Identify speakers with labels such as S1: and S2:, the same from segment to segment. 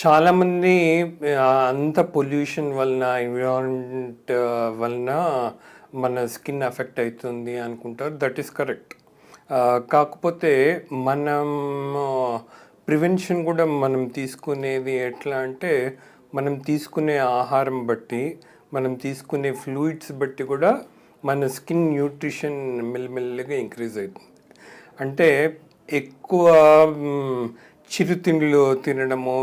S1: చాలామంది అంత పొల్యూషన్ వలన, ఎన్విరాన్మెంట్ వలన మన స్కిన్ ఎఫెక్ట్ అవుతుంది అనుకుంటారు. That is correct. కాకపోతే మనం ప్రివెన్షన్ కూడా మనం తీసుకునేది ఎట్లా అంటే, మనం తీసుకునే ఆహారం బట్టి, మనం తీసుకునే ఫ్లూయిడ్స్ బట్టి కూడా మన స్కిన్ న్యూట్రిషన్ మెల్లిమెల్లిగా ఇంక్రీజ్ అవుతుంది అంటే ఎక్కువ చిరుతిండ్లు తినడము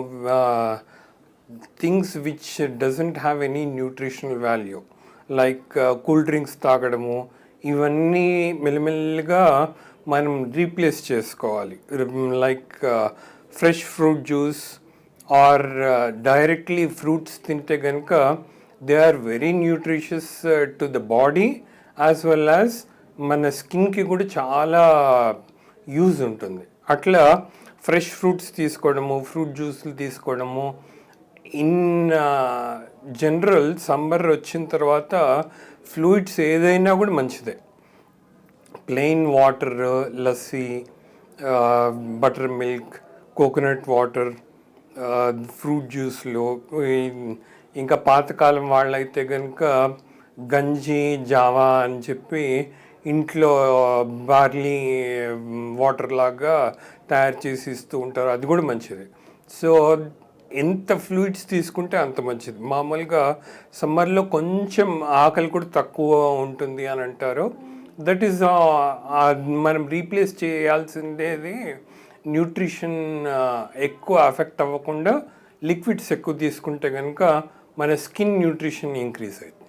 S1: things which doesn't have any nutritional value like cool drinks తాగడము, ఇవన్నీ మెల్లిమెల్లిగా మనం రీప్లేస్ చేసుకోవాలి. Like fresh fruit juice or directly fruits తింటే కనుక they are very nutritious to the body as well as మన స్కిన్‌కి కూడా చాలా యూజ్ ఉంటుంది. అట్లా ఫ్రెష్ ఫ్రూట్స్ తీసుకోవడము, ఫ్రూట్ జ్యూస్‌లు తీసుకోవడము ఇన్ జనరల్ సమ్మర్ వచ్చిన తర్వాత ఫ్లూయిడ్స్ ఏదైనా కూడా మంచిదే. Plain water, lassi, butter milk, coconut water, fruit జ్యూస్‌లు ఇంకా పాతకాలం వాళ్ళైతే కనుక గంజి, జావా అని చెప్పి ఇంట్లో బార్లీ వాటర్ లాగా తయారు చేసి ఇస్తూ ఉంటారు. అది కూడా మంచిది సో, ఎంత ఫ్లూయిడ్స్ తీసుకుంటే అంత మంచిది. మామూలుగా సమ్మర్‌లో కొంచెం ఆకలి కూడా తక్కువ ఉంటుంది అని అంటారు. దట్ ఈస్ మనం రీప్లేస్ చేయాల్సిందేది న్యూట్రిషన్ ఎక్కువ ఎఫెక్ట్ అవ్వకుండా లిక్విడ్స్ ఎక్కువ తీసుకుంటే కనుక మన స్కిన్ న్యూట్రిషన్ ఇంక్రీజ్ అవుతుంది